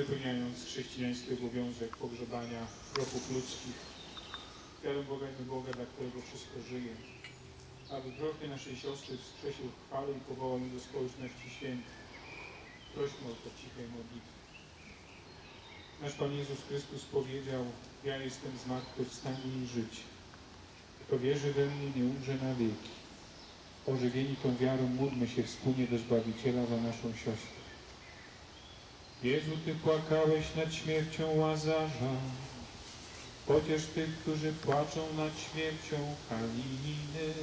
wypełniając chrześcijański obowiązek pogrzebania grobów ludzkich. Wiarą Boga i Boga, dla którego wszystko żyje. Aby prochy naszej siostry wskrzesił w chwale i powołał ją do społeczności świętych. Prośmy o to cichej modlitwie. Nasz Pan Jezus Chrystus powiedział, ja jestem zmartwychwstanie i życie. Kto wierzy we mnie, nie umrze na wieki. Ożywieni tą wiarą módlmy się wspólnie do Zbawiciela za naszą siostrę. Jezu, Ty płakałeś nad śmiercią Łazarza, chociaż tych, którzy płaczą nad śmiercią Haliny.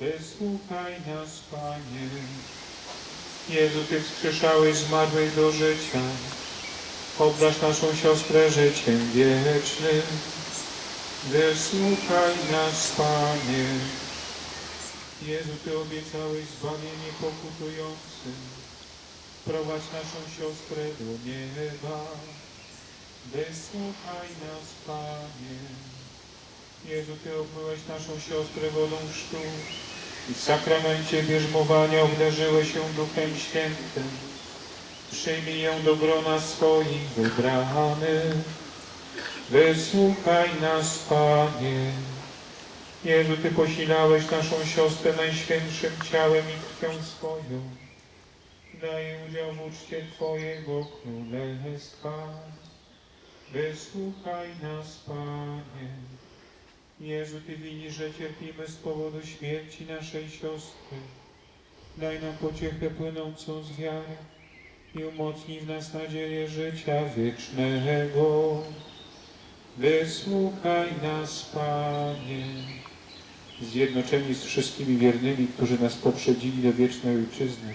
Wysłuchaj nas, Panie. Jezu, Ty wskrzeszałeś zmarłych do życia, obdasz naszą siostrę życiem wiecznym. Wysłuchaj nas, Panie. Jezu, Ty obiecałeś zbawienie pokutującym. Prowadź naszą siostrę do nieba. Wysłuchaj nas, Panie. Jezu, Ty obmyłeś naszą siostrę wodą chrztu i w sakramencie bierzmowania obdarzyłeś ją Duchem Świętym. Przyjmij ją do grona swoich wybranych. Wysłuchaj nas, Panie. Jezu, Ty posilałeś naszą siostrę najświętszym ciałem i krwią swoją. Daj udział w uczcie Twojego Królestwa. Wysłuchaj nas, Panie. Jezu, Ty widzisz, że cierpimy z powodu śmierci naszej siostry. Daj nam pociechę płynącą z wiary i umocnij w nas nadzieję życia wiecznego. Wysłuchaj nas, Panie. Zjednoczeni z wszystkimi wiernymi, którzy nas poprzedzili do wiecznej Ojczyzny,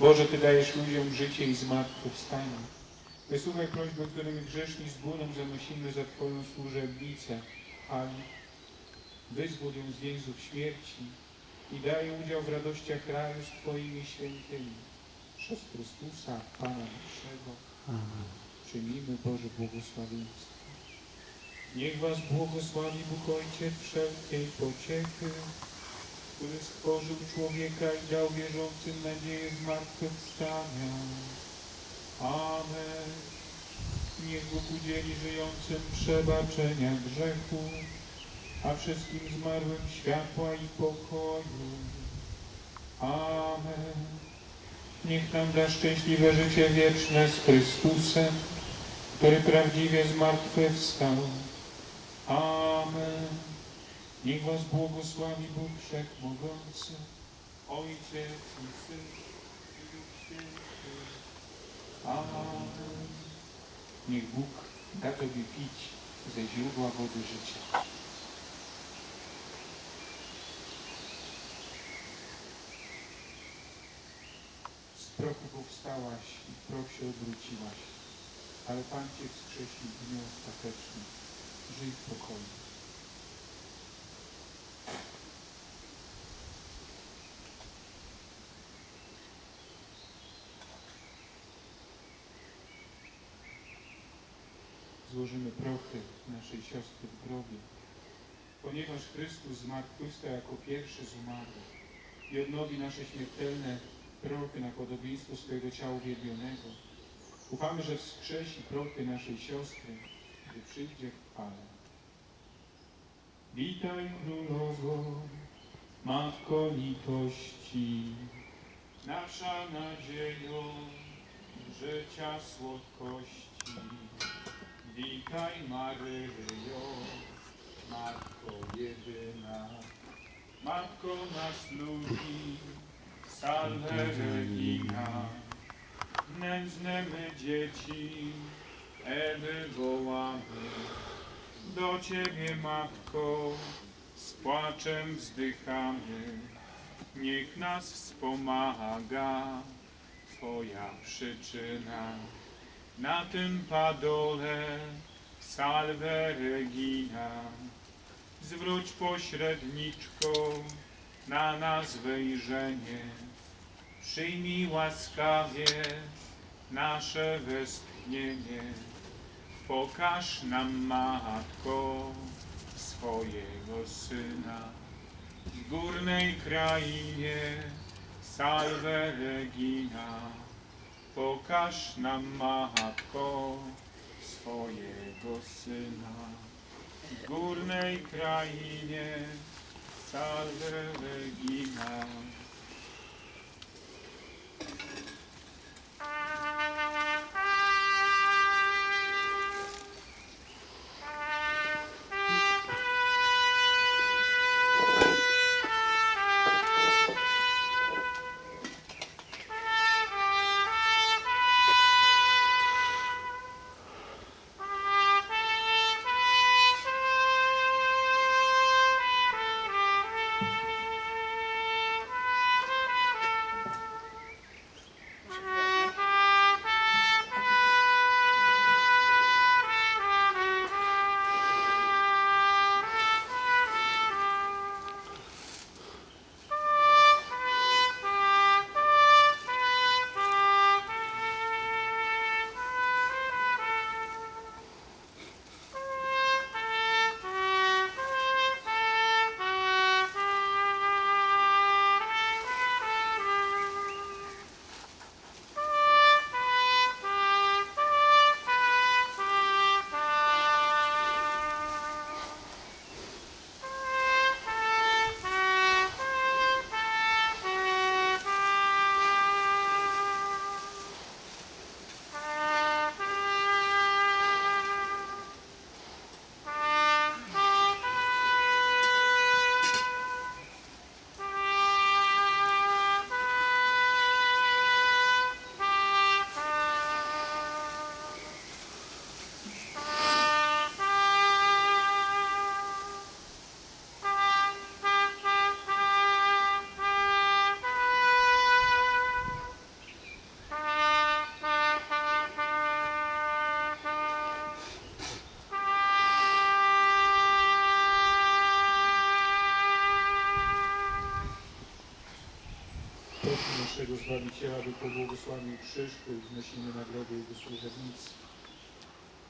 Boże, Ty dajesz ludziom życie i zmartwychwstanie. Wysłuchaj prośby, którymi grzeszni z bólem zanosimy za Twoją służebnicę, Ali. Wyzwól ją z więzów śmierci i daj udział w radościach raju z Twoimi świętymi. Przez Chrystusa, Pana naszego, przyjmijmy Boże błogosławieństwo. Niech Was błogosławi Bóg Ojciec wszelkiej pociechy, który stworzył człowieka i dał wierzącym nadzieję zmartwychwstania. Amen. Niech Bóg udzieli żyjącym przebaczenia grzechu, a wszystkim zmarłym światła i pokoju. Amen. Niech nam da szczęśliwe życie wieczne z Chrystusem, który prawdziwie zmartwychwstał. Amen. Niech Was błogosławi Bóg Wszechmogący, Ojciec i Syn i Duch Święty. Amen. Niech Bóg da Tobie pić ze źródła wody życia. Z prochu powstałaś i w proch się obróciłaś, ale Pan Cię wskrzesi w dniu ostatecznym. Żyj w pokoju. Złożymy prochy naszej siostry w grobie, ponieważ Chrystus zmartwychwstał jako pierwszy z umarłych i odnowi nasze śmiertelne prochy na podobieństwo swojego ciała uwielbionego. Ufamy, że wskrzesi prochy naszej siostry, gdy przyjdzie w chwale. Witaj Królowo, Matko litości, nasza nadziejo życia słodkości. Witaj Maryjo, Matko jedyna, Matko nas ludzi, salve Regina. Nędzne my dzieci, Ewy wołamy, do Ciebie, Matko, z płaczem wzdychamy. Niech nas wspomaga Twoja przyczyna. Na tym padole salve Regina. Zwróć pośredniczko na nas wejrzenie, przyjmij łaskawie nasze westchnienie. Pokaż nam, Matko, swojego Syna w górnej krainie, salve Regina. Pokaż nam, Matko, swojego Syna w górnej krainie, salve Regina. Naszego Zbawiciela, by pobłogosławił krzyż, który wnosimy nagrodę Jego służebnicy.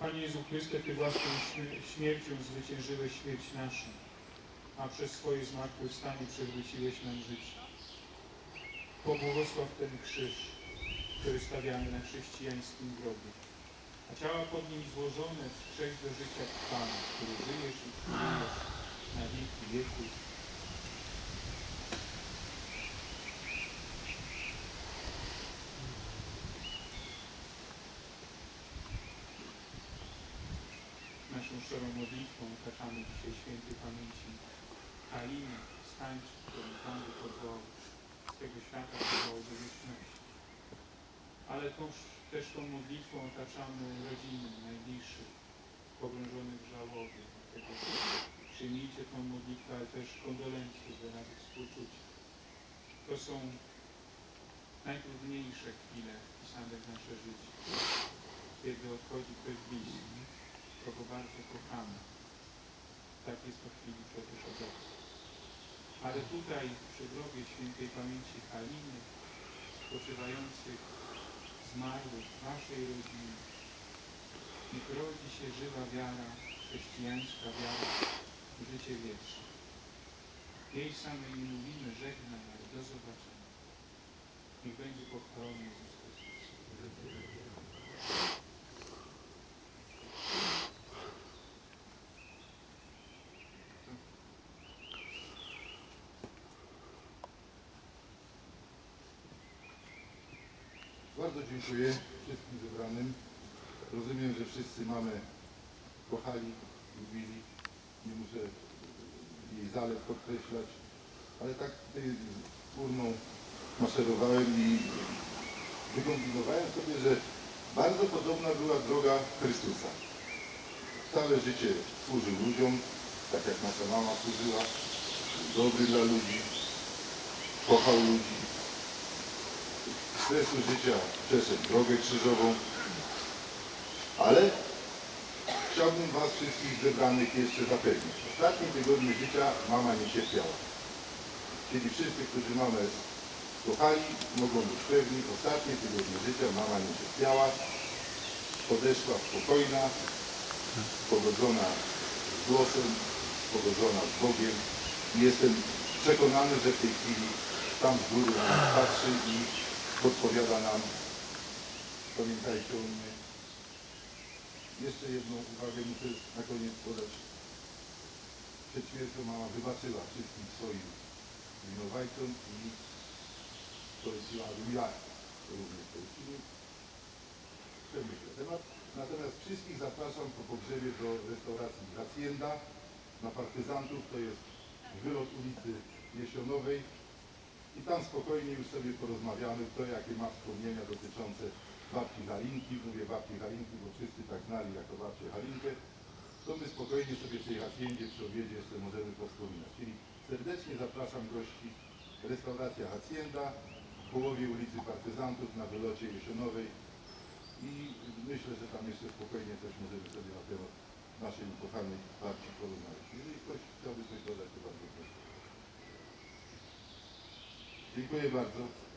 Panie Jezu Chryste, Ty własną śmie- śmiercią zwyciężyłeś śmierć naszą, a przez swoje zmartwychwstanie przywróciłeś nam życie. Pobłogosław ten krzyż, który stawiamy na chrześcijańskim grobie, a ciała pod nim złożone wskrzeć do życia Pana, który żyjesz i na wieki wieków. Szczerą modlitwą otaczamy dzisiaj świętej pamięci Haliny, stańczy, którą Pan wypowołał z tego świata, wywołał do wieczności. Ale tą, też tą modlitwą otaczamy rodziny najbliższych, pogrążonych w żałobie. Dlatego przyjmijcie tą modlitwę, ale też kondolencje, wyrazy współczucia. To są najtrudniejsze chwile wpisane w nasze życie, kiedy odchodzi ktoś bliski kogo bardzo kochamy. Tak jest po chwili przecież obecny. Ale tutaj przy grobie świętej pamięci Haliny, spoczywających zmarłych waszej rodziny, niech rodzi się żywa wiara, chrześcijańska wiara w życie wieczne. Jej samej nie mówimy żegnaj, ale do zobaczenia. Niech będzie pochwalony Jezus Chrystus. Bardzo dziękuję wszystkim zebranym. Rozumiem, że wszyscy mamy kochali, lubili. Nie muszę jej zalet podkreślać, ale tak tutaj z urną maszerowałem i wykombinowałem sobie, że bardzo podobna była droga Chrystusa. Całe życie służył ludziom, tak jak nasza mama służyła, dobry dla ludzi, kochał ludzi, stresu życia przeszedł drogę krzyżową, Ale chciałbym Was wszystkich zebranych jeszcze zapewnić. W ostatnim tygodniu życia mama nie cierpiała. Czyli wszyscy, którzy mamę kochali, mogą być pewni, w ostatnim tygodniu życia mama nie cierpiała. Podeszła spokojna, pogodzona z losem, pogodzona z Bogiem. Jestem przekonany, że w tej chwili tam z góry patrzy i podpowiada nam. Pamiętajcie o mnie. Jeszcze jedną uwagę muszę na koniec podać. Przed śmiercią mama wybaczyła wszystkim swoim winowajcom i poleciła wymiar. Również polecimy. Przemyślę temat. Natomiast wszystkich zapraszam po pogrzebie do restauracji Hacienda na partyzantów. To jest wylot ulicy Jesionowej. I tam spokojnie już sobie porozmawiamy, kto jakie ma wspomnienia dotyczące babci Halinki. Mówię babci Halinki, bo wszyscy tak znali jako babcię Halinkę. To my spokojnie sobie tej Haciendzie przy obiedzie jeszcze możemy powspominać. Czyli serdecznie zapraszam gości. Restauracja Hacienda w połowie ulicy Partyzantów na wylocie Jesionowej. I myślę, że tam jeszcze spokojnie coś możemy sobie na temat naszej ukochanej babci porozmawiać. Jeżeli ktoś chciałby coś dodać, to bardzo proszę. Dziękuję bardzo.